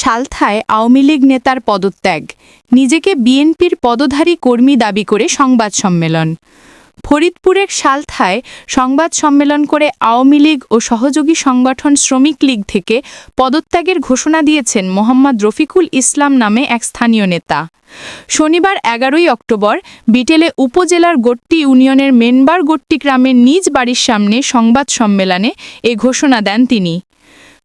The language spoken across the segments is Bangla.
সালথায় আওয়ামী লীগ নেতার পদত্যাগ। নিজেকে বিএনপির পদধারী কর্মী দাবি করে সংবাদ সম্মেলন। ফরিদপুরের সালথায় সংবাদ সম্মেলন করে আওয়ামী লীগ ও সহযোগী সংগঠন শ্রমিক লীগ থেকে পদত্যাগের ঘোষণা দিয়েছেন মোহাম্মদ রফিকুল ইসলাম নামে এক স্থানীয় নেতা। শনিবার এগারোই অক্টোবর বিটেলে উপজেলার গট্টি ইউনিয়নের মেনবার গট্টি গ্রামের নিজ বাড়ির সামনে সংবাদ সম্মেলনে এ ঘোষণা দেন তিনি।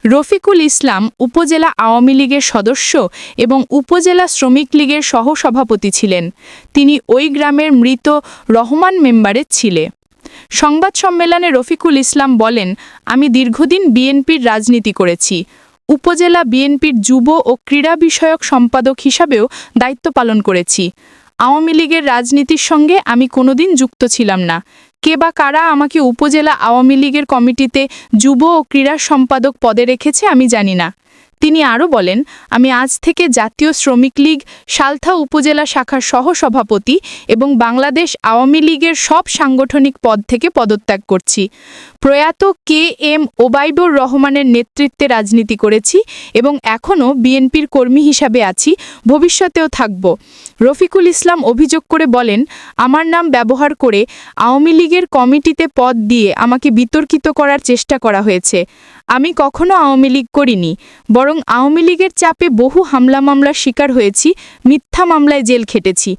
রফিকুল ইসলাম উপজেলা আওয়ামী লীগের সদস্য এবং উপজেলা শ্রমিক লীগের সহসভাপতি ছিলেন। তিনি ওই গ্রামের মৃত রহমান মেম্বারের ছিলে। সংবাদ সম্মেলনে রফিকুল ইসলাম বলেন, আমি দীর্ঘদিন বিএনপির রাজনীতি করেছি। উপজেলা বিএনপির যুব ও ক্রীড়া বিষয়ক সম্পাদক হিসাবেও দায়িত্ব পালন করেছি। আওয়ামী লীগের রাজনীতির সঙ্গে আমি কোনোদিন যুক্ত ছিলাম না। কে বা কারা আমাকে উপজেলা আওয়ামী লীগের কমিটিতে যুব ও ক্রীড়া সম্পাদক পদে রেখেছে আমি জানি না। তিনি আরও বলেন, আমি আজ থেকে জাতীয় শ্রমিক লীগ, সালথা উপজেলা শাখার সহসভাপতি এবং বাংলাদেশ আওয়ামী লীগের সব সাংগঠনিক পদ থেকে পদত্যাগ করছি। প্রয়াত কে এম ওবাইবুর রহমানের নেতৃত্বে রাজনীতি করেছি এবং এখনও বিএনপির কর্মী হিসাবে আছি, ভবিষ্যতেও থাকব। রফিকুল ইসলাম অভিযোগ করে বলেন, আমার নাম ব্যবহার করে আওয়ামী লীগের কমিটিতে পদ দিয়ে আমাকে বিতর্কিত করার চেষ্টা করা হয়েছে। আমি কখনো আওয়ামী লীগ করিনি, বরং আওয়ামী লীগের চাপে বহু হামলা মামলার শিকার হয়েছি, মিথ্যা মামলায় জেল খেটেছি।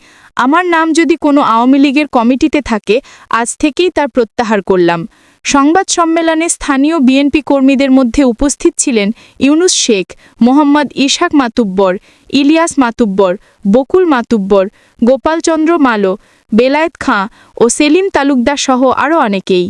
আমার নাম যদি কোনো আওয়ামী লীগের কমিটিতে থাকে, আজ থেকেই তার প্রত্যাহার করলাম। সংবাদ সম্মেলনে স্থানীয় বিএনপি কর্মীদের মধ্যে উপস্থিত ছিলেন ইউনুস শেখ, মোহাম্মদ ইশাক মাতুব্বর, ইলিয়াস মাতুব্বর, বকুল মাতুব্বর, গোপালচন্দ্র মালো, বেলায়েত খাঁ ও সেলিম তালুকদার সহ আরও অনেকেই।